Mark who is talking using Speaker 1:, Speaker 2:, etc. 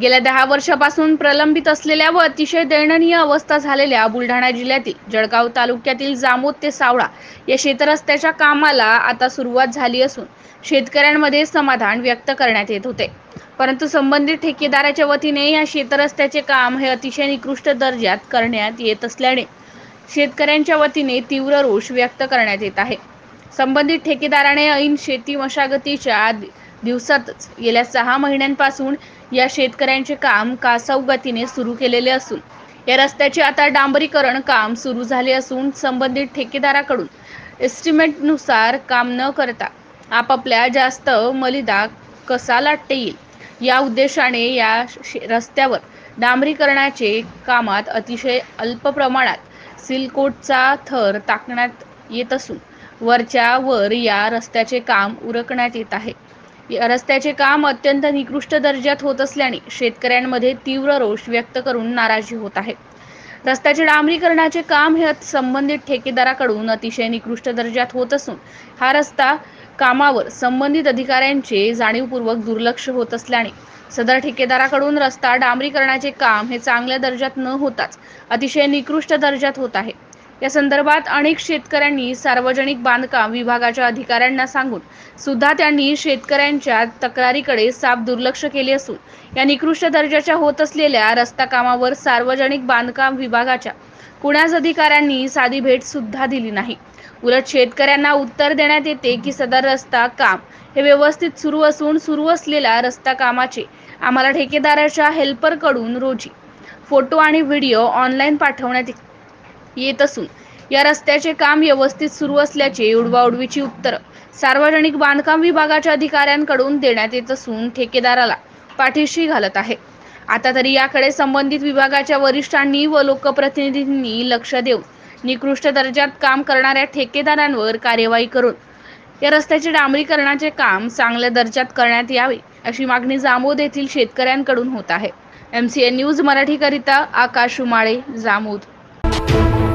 Speaker 1: गेल्या दहा वर्षापासून प्रलंबित असलेल्या व अतिशय दयनीय अवस्था झालेल्या बुलढाणा जिल्ह्यातील जळगाव तालुक्यातील जामोद ते सावळा या शेतरस्त्याच्या कामाला आता सुरुवात झाली असून शेतकऱ्यांमध्ये समाधान व्यक्त करण्यात येत होते. परंतु संबंधित ठेकेदाराच्या वतीने या शेतरस्त्याचे काम हे अतिशय निकृष्ट दर्जात करण्यात येत असल्याने शेतकऱ्यांच्या वतीने तीव्र रोष व्यक्त करण्यात येत आहे. संबंधित ठेकेदाराने ऐन शेती मशागतीच्या दिवसातच गेल्या सहा महिन्यांपासून या शेतकऱ्यांचे काम कासव गतीने सुरू केलेले असून या रस्त्याचे आता डांबरीकरण काम सुरू झाले असून संबंधित ठेकेदाराकडून एस्टिमेटनुसार काम न करता आपापल्या जास्त मलिदा कसा लाटता येईल या उद्देशाने या रस्त्यावर डांबरीकरणाचे कामात अतिशय अल्प प्रमाणात सिलकोटचा थर टाकण्यात येत असून वरच्या वर या रस्त्याचे काम उरकण्यात येत आहे. रस्त्याचे काम अत्यंत निकृष्ट दर्जात होत असल्याने शेतकऱ्यांमध्ये तीव्र रोष व्यक्त करून नाराजी होत आहे. रस्त्याचे डांबरीकरणाचे काम हे संबंधित ठेकेदाराकडून अतिशय निकृष्ट दर्जात होत असून हा रस्ता कामावर संबंधित अधिकाऱ्यांचे जाणीवपूर्वक दुर्लक्ष होत असल्याने सदर ठेकेदाराकडून रस्ता डांबरीकरणाचे काम हे चांगल्या दर्जात न होताच अतिशय निकृष्ट दर्जात होत आहे. या संदर्भात अनेक शेतकऱ्यांनी सार्वजनिक बांधकाम विभागाच्या अधिकाऱ्यांना सांगून सुद्धा त्यांनी शेतकऱ्यांच्या तक्रारीकडे साफ दुर्लक्ष केले असून या निकृष्ट दर्जाच्या होत असलेल्या रस्ता कामावर सार्वजनिक बांधकाम विभागाच्या कुणाच अधिकाऱ्यांनी साधी भेट सुद्धा दिली नाही. उलट शेतकऱ्यांना उत्तर देण्यात येते की सदर रस्ता काम हे व्यवस्थित सुरू असून सुरू असलेल्या रस्ता कामाचे आम्हाला ठेकेदाराच्या हेल्परकडून रोजी फोटो आणि व्हिडिओ ऑनलाईन पाठवण्यात येत असून या रस्त्याचे काम व्यवस्थित सुरू असल्याचे उडवाउडवीची उत्तर सार्वजनिक बांधकाम विभागाच्या अधिकाऱ्यांकडून देण्यात येत असून ठेकेदाराला पाठीशी घालत आहे. आता तरी याकडे संबंधित विभागाच्या वरिष्ठांनी व लोकप्रतिनिधींनी लक्ष देऊन निकृष्ट दर्जात काम करणाऱ्या ठेकेदारांवर कार्यवाही करून या रस्त्याचे डांबरीकरणाचे काम चांगल्या दर्जात करण्यात यावे अशी मागणी जामोद येथील शेतकऱ्यांकडून होत आहे. एम सी एन न्यूज मराठीकरिता आकाश उमाळे जामोद. Thank you.